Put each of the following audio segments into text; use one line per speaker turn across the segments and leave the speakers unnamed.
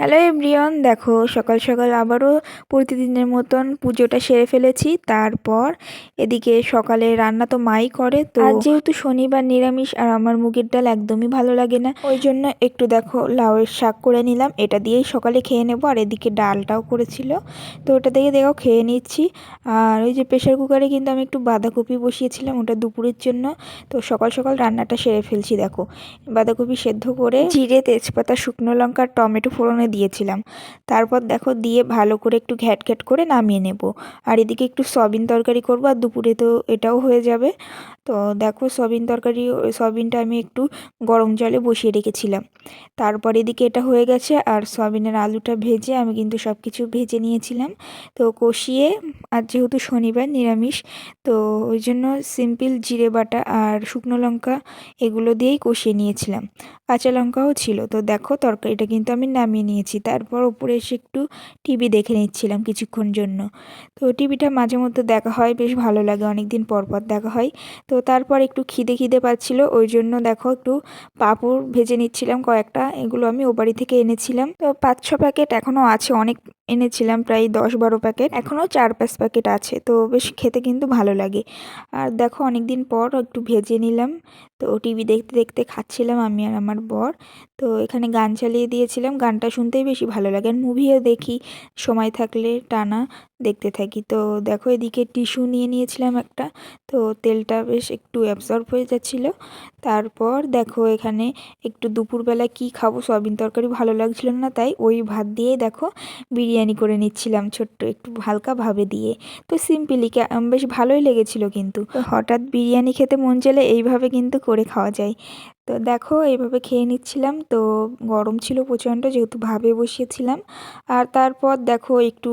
Hello everyone দেখো, সকাল সকাল আবারও প্রতিদিনের মতন পুজোটা সেরে ফেলেছি। তারপর এদিকে সকালে রান্না তো মাই করে, তো আজ যেহেতু শনিবার নিরামিষ আর আমার মুগের ডাল একদমই ভালো লাগে না, ওই জন্য একটু দেখো লাউয়ের শাক করে নিলাম। এটা দিয়েই সকালে খেয়ে নেব। আর এদিকে ডালটাও করেছিল, তো ওটা দিয়ে দেখো খেয়ে নিচ্ছি। আর ওই যে প্রেশার কুকারে কিন্তু আমি একটু বাঁধাকপি বসিয়েছিলাম, ওটা দুপুরের জন্য। তো সকাল সকাল রান্নাটা সেরে ফেলছি, দেখো। বাঁধাকপি সেদ্ধ করে জিরে, তেজপাতা, শুকনো লঙ্কা, টমেটো ফোড়নে দিয়েছিলাম। তারপর দেখো দিয়ে ভালো করে একটু ঘ্যাট ঘ্যাট করে নামিয়ে নেব। আর এদিকে একটু সয়াবিন তরকারি করব আর দুপুরে তো এটাও হয়ে যাবে। তো দেখো সয়াবিন তরকারি, সয়াবিনটা আমি একটু গরম জলে বসিয়ে রেখেছিলাম। তারপর এদিকে এটা হয়ে গেছে আর সয়াবিনের আলুটা ভেজে আমি কিন্তু সব কিছু ভেজে নিয়েছিলাম। তো কষিয়ে আর যেহেতু শনিবার নিরামিষ, তো ওই জন্য সিম্পল জিরে বাটা আর শুকনো লঙ্কা এগুলো দিয়েই কষিয়ে নিয়েছিলাম। কাঁচা লঙ্কাও ছিল। তো দেখো তরকারিটা কিন্তু আমি নামিয়ে নিয়েছি। তারপর উপরে এসে একটু টিভি দেখে নিচ্ছিলাম কিছুক্ষণ জন্য। তো টিভিটা মাঝে মধ্যে দেখা হয়, বেশ ভালো লাগে অনেক দিন পর পর দেখা হয়। তো তারপর একটু খিদে খিদে পাচ্ছিল, ওই জন্য দেখো একটু পাঁপড় ভেজে নিচ্ছিলাম কয়েকটা, এগুলো আমি ও বাড়ি থেকে এনেছিলাম। তো পাঁচ ছ প্যাকেট এখনও আছে, অনেক এনেছিলাম প্রায় দশ বারো প্যাকেট এখনও চার পাঁচ প্যাকেট আছে, তো বেশ খেতে কিন্তু ভালো লাগে। আর দেখো অনেক দিন পর একটু ভেজে নিলাম। তো টিভি দেখতে দেখতে খাচ্ছিলাম আমি আর আমার বর। তো এখানে গান চালিয়ে দিয়েছিলাম। গানটা শুনতেই বেশি ভালো লাগে। আর মুভিও দেখি। সময় থাকলে টানা। দেখতে থাকি। তো দেখো এদিকে টিস্যু নিয়ে নিয়েছিলাম একটা। তো তেলটা বেশ একটু অ্যাবজর্ব হয়ে যাচ্ছিল। তারপর দেখো এখানে একটু দুপুরবেলা কি খাব সয়াবিন তরকারি ভালো লাগছিল না তাই ওই ভাত দিয়েই দেখো বিরিয়ানি করে নিচ্ছিলাম ছোট্ট একটু হালকাভাবে দিয়ে। তো সিম্পলি বেশ ভালোই লেগেছিল কিন্তু। হঠাৎ বিরিয়ানি খেতে মন চলে এইভাবে কিন্তু করে খাওয়া যায়। তো দেখো এইভাবে খেয়ে নিচ্ছিলাম। তো গরম ছিল প্রচণ্ড যেহেতু ভাবে বসিয়েছিলাম। আর তারপর দেখো একটু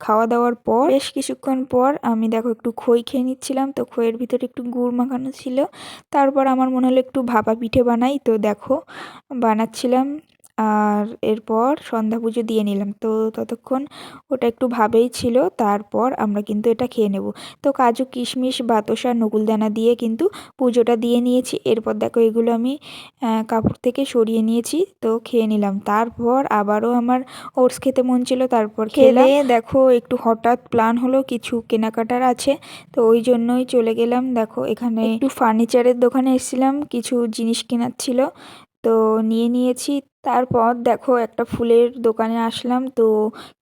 খাওয়া দাওয়ার পর, বেশ কিছুক্ষণ পর আমি দেখো একটু খই খেয়ে নিচ্ছিলাম। তো খইয়ের ভিতরে একটু গুড় মাখানো ছিল। তারপর আমার মনে হলো একটু ভাপা পিঠে বানাই। তো দেখো, বানাচ্ছিলাম। আর এরপর সন্ধ্যা পুজো দিয়ে নিলাম। তো ততক্ষণ ওটা একটু ভাবেই ছিল তারপর আমরা কিন্তু এটা খেয়ে নেব। তো কাজু কিশমিশ বাতাসা নকুলদানা দিয়ে কিন্তু পুজোটা দিয়ে নিয়েছি। এরপর দেখো এগুলো আমি কাপড় থেকে সরিয়ে নিয়েছি তো খেয়ে নিলাম। তারপর আবারও আমার ওটস খেতে মন ছিল তারপর খেলে দেখো একটু হঠাৎ প্ল্যান হলো কিছু কেনাকাটার আছে। তো ওই জন্যই চলে গেলাম। দেখো এখানে একটু ফার্নিচারের দোকানে এসেছিলাম কিছু জিনিস কেনার ছিল। তো নিয়ে নিয়েছি। তারপর দেখো একটা ফুলের দোকানে আসলাম। তো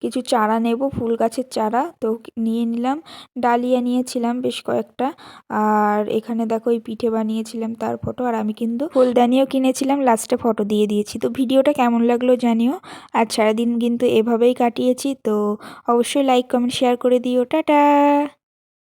কিছু চারা নেব, ফুল গাছের চারা। তো নিয়ে নিলাম। ডালিয়া নিয়েছিলাম বেশ কয়েকটা। আর এখানে দেখো এই পিঠে বানিয়েছিলাম তার ফটো। আর আমি কিন্তু ফুলদানিও কিনেছিলাম। লাস্টে ফটো দিয়ে দিয়েছি। তো ভিডিওটা কেমন লাগল জানিও। আর সারাদিন কিন্তু এভাবেই কাটিয়েছি। তো অবশ্যই লাইক কমেন্ট শেয়ার করে দিও। টাটা!